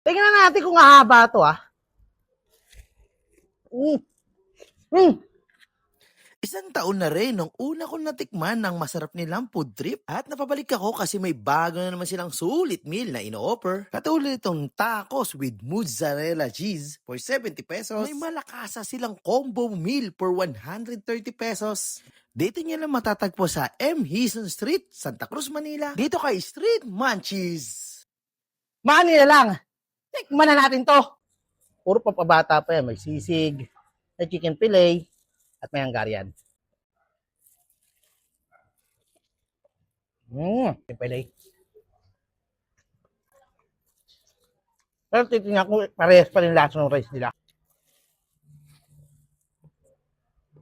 Tingnan natin kung hahaba to ah. Mm. Mm. Isang taon na rin nung una ko natikman ng masarap nilang food trip at napabalik ako kasi may bago na naman silang sulit meal na ino-offer. Katulad itong tacos with mozzarella cheese for 70 pesos. May malakasa silang combo meal for 130 pesos. Dito niya lang matatagpo sa M. Hison Street, Santa Cruz, Manila. Dito kay Street Munchies. Mani na lang. Tikman na natin to. Puro papabata pa yan. May sisig, may chicken fillet, at may Hungarian. Mmm, chicken fillet. Pero titingnan ko, parehas pa rin lasa ng rice nila.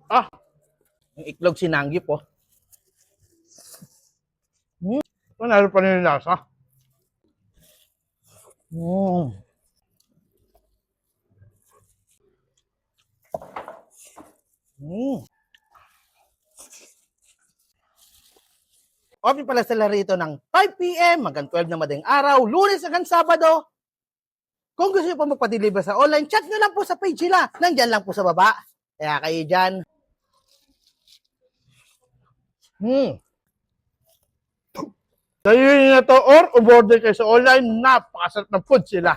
Ah! Yung itlog sinanggip po. Hmm, panalo pa rin yung lasa. Mm. Mm. Open pala sila rito ng 5pm hanggang 12 na madaling araw, lunes hanggang sabado. Kung gusto nyo po magpa-deliver sa online, chat nyo lang po sa page nila. Nandyan lang po sa baba. Kaya kayo dyan. Hmm. Kayo na to or umorder kayo sa online, napakasarap ng food sila.